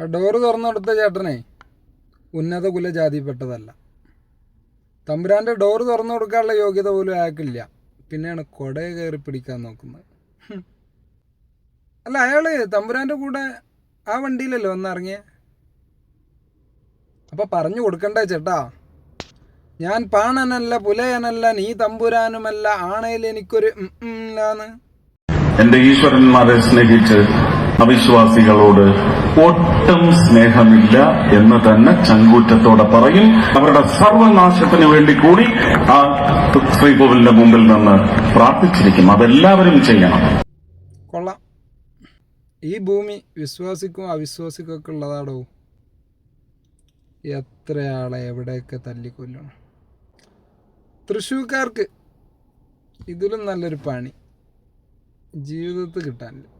ആ ഡോറ് തുറന്നു കൊടുത്ത ചേട്ടനെ ഉന്നത കുലജാതിപ്പെട്ടതല്ല തമ്പുരാന്റെ ഡോറ് തുറന്നു കൊടുക്കാനുള്ള യോഗ്യത പോലും അയാൾക്കില്ല. പിന്നെയാണ് കൊടയെ കയറി പിടിക്കാൻ നോക്കുന്നത്. അല്ല അയാൾ തമ്പുരാന്റെ കൂടെ ആ വണ്ടിയിലല്ലേ വന്നിറങ്ങിയ? അപ്പൊ പറഞ്ഞു കൊടുക്കണ്ടേ ചേട്ടാ? ഞാൻ പാണനല്ല പുലയനല്ല നീ തമ്പുരാനുമല്ല ആണയിൽ എനിക്കൊരു എന്റെ ഈശ്വരന്മാരെ സ്നേഹിച്ച് അവിശ്വാസികളോട് ഒട്ടും സ്നേഹമില്ല എന്ന് തന്നെ ചങ്കൂറ്റത്തോടെ പറയും. അവരുടെ സർവനാശത്തിന് വേണ്ടി കൂടി ആ ശ്രീകോവിലിന്റെ മുമ്പിൽ നിന്ന് പ്രാർത്ഥിച്ചിരിക്കും. അതെല്ലാവരും ചെയ്യണം. കൊള്ളാം. ഈ ഭൂമി വിശ്വാസിക്കും അവിശ്വാസിക്കും ഒക്കെ ഉള്ളതാടോ? എത്രയാളെ എവിടെയൊക്കെ തല്ലിക്കൊല്ലണം തൃശ്ശൂർക്കാർക്ക് ഇതിലും നല്ലൊരു പണി. ജീവിതത്തിൽ കിട്ടാനില്ല.